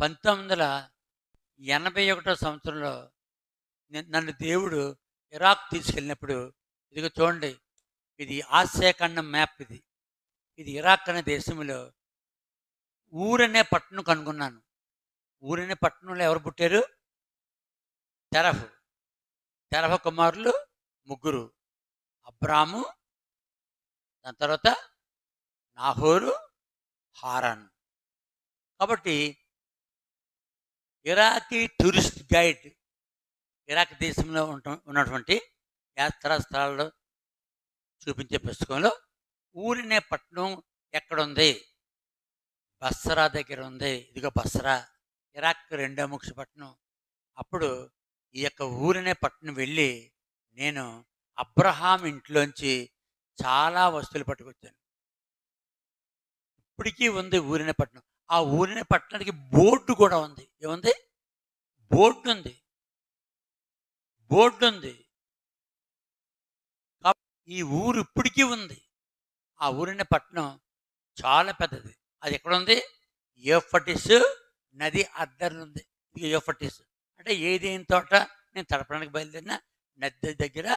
పంతొమ్మిది వందల ఎనభై ఒకటో సంవత్సరంలో నన్ను దేవుడు ఇరాక్ తీసుకెళ్ళినప్పుడు ఇదిగో చూడండి ఇది ఆసియా ఖండం మ్యాప్ ఇది. ఇది ఇరాక్ అనే దేశంలో ఊరనే పట్టణం కనుగొన్నాను. ఊరనే పట్టణంలో ఎవరు పుట్టారు? తెరఫ్ తెరఫ కుమారులు ముగ్గురు. అబ్రాము దాని తర్వాత నాహోరు హారాన్. కాబట్టి ఇరాకీ టూరిస్ట్ గైడ్ ఇరాక్ దేశంలో ఉంట ఉన్నటువంటి యాత్రా స్థలాల్లో చూపించే పుస్తకంలో ఊరినే పట్టణం ఎక్కడుంది? బస్సరా దగ్గర ఉంది ఇదిగో బస్సరా ఇరాక్ రెండో ముఖ్య పట్టణం అప్పుడు ఈ యొక్క ఊరినే పట్టణం వెళ్ళి నేను అబ్రహాం ఇంట్లోంచి చాలా వస్తువులు పట్టుకొచ్చాను. ఇప్పటికీ ఉంది ఊరినే పట్టణం ఆ ఊరినే పట్టణానికి బోర్డు కూడా ఉంది. ఏముంది? బోర్డు ఉంది బోర్డు ఉంది ఈ ఊరు ఇప్పటికీ ఉంది. ఆ ఊరిన పట్టణం చాలా పెద్దది. అది ఎక్కడ ఉంది యోఫటిస్ నది అద్దరు ఉంది. యోఫటిస్ అంటే ఏదేని తోట? నేను తడపడానికి బయలుదేరిన నది దగ్గర